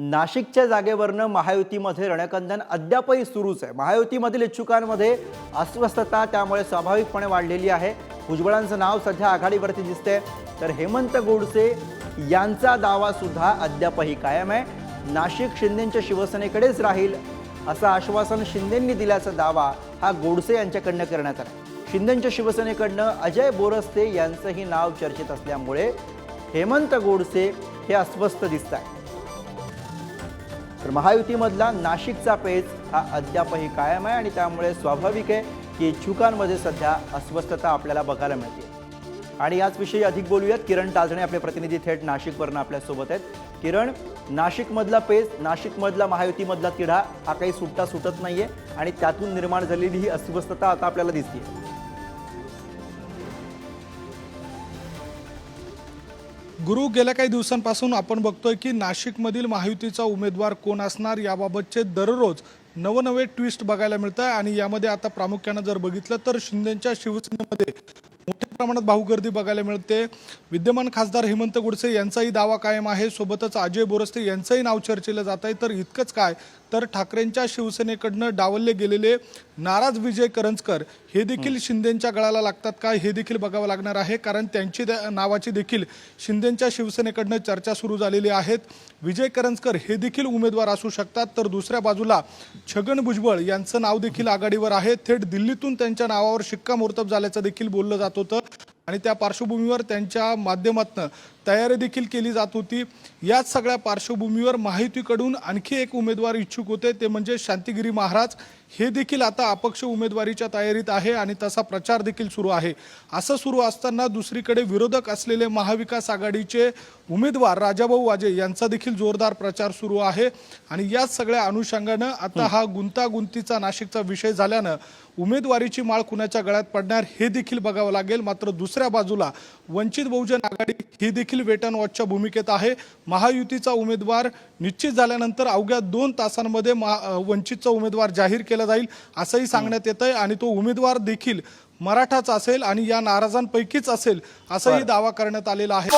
नाशिकच्या जागेवरनं महायुतीमध्ये रणकंदन अद्यापही सुरूच आहे. महायुतीमधील इच्छुकांमध्ये अस्वस्थता त्यामुळे स्वाभाविकपणे वाढलेली आहे. भुजबळांचं नाव सध्या आघाडीवरती दिसतंय. तर हेमंत गोडसे यांचा दावा सुद्धा अद्यापही कायम आहे. नाशिक शिंदेच्या शिवसेनेकडेच राहील असं आश्वासन शिंदेंनी दिल्याचा दावा हा गोडसे यांच्याकडनं करण्यात आला. शिंदेच्या शिवसेनेकडनं अजय बोरस्ते यांचंही नाव चर्चेत असल्यामुळे हेमंत गोडसे हे अस्वस्थ दिसत आहे तर महायुतीमधला नाशिकचा पेच हा अद्यापही कायम आहे आणि त्यामुळे स्वाभाविक आहे की इच्छुकांमध्ये सध्या अस्वस्थता आपल्याला बघायला मिळते. आणि याचविषयी अधिक बोलूयात. किरण टाजणे आपले प्रतिनिधी थेट नाशिकवरनं आपल्यासोबत आहेत. किरण नाशिकमधला पेच नाशिकमधला महायुतीमधला तिढा हा काही सुट्टा सुटत नाही आहे आणि त्यातून निर्माण झालेली ही अस्वस्थता आता आपल्याला दिसते गुरु गेल्या काही दिवसांपासून आपण बघतोय की नाशिकमधील महायुतीचा उमेदवार कोण असणार याबाबतचे दररोज नवनवे ट्विस्ट बघायला मिळत आहे आणि यामध्ये आता प्रामुख्यानं जर बघितलं तर शिंदेच्या शिवसेनेमध्ये प्रमाणात भाऊगर्दी बघायला मिळते. विद्यमान खासदार हेमंत गोडसे यांचाही दावा कायम आहे. सोबतच अजय बोरस्ते यांचंही नाव चर्चेलं जात आहे. तर इतकंच काय? तर ठाकरेंच्या शिवसेनेकडनं डावलले गेलेले नाराज विजय करंजकर हे देखील शिंदेच्या गळाला लागतात का? हे देखील बघावं लागणार आहे. कारण त्यांची त्या- नावाची देखील शिंदेच्या शिवसेनेकडनं चर्चा सुरू झालेली आहेत. विजय करंजकर हे देखील उमेदवार असू शकतात. तर दुसऱ्या बाजूला छगन भुजबळ यांचं नाव देखील आघाडीवर आहे. थेट दिल्लीतून त्यांच्या नावावर शिक्कामोर्तब झाल्याचं देखील बोललं जात होतं. आणि त्या पार्श्वभूमीवर त्यांच्या माध्यमातून तयारी देखील केली जात होती. याच सगळ्या पार्श्वभूमीवर माहितीकडून आणखी एक उमेदवार इच्छुक होते ते म्हणजे शांतिगिरी महाराज. हे देखील आता अपक्ष उमेदवारीच्या तयारीत आहे आणि तसा प्रचार देखील सुरू आहे. असं सुरू असताना दुसरीकडे विरोधक असलेले महाविकास आघाडीचे उमेदवार राजाभाऊ वाजे यांचा देखील जोरदार प्रचार सुरू आहे. आणि याच सगळ्या अनुषंगानं आता हा गुंतागुंतीचा नाशिकचा विषय झाल्यानं उमेदवारीची माळ कुणाच्या गळ्यात पडणार हे देखील बघावं लागेल. मात्र दुसऱ्या बाजूला वंचित बहुजन आघाडी ही देखील वेट अँड वॉचच्या भूमिकेत आहे. महायुतीचा उमेदवार निश्चित झाल्यानंतर अवघ्या दोन तासांमध्ये अं, वंचितचा उमेदवार जाहीर केला जाईल असंही सांगण्यात येत आहे आणि तो उमेदवार देखील मराठाच असेल आणि या नाराजांपैकीच असेल असाही दावा करण्यात आलेला आहे.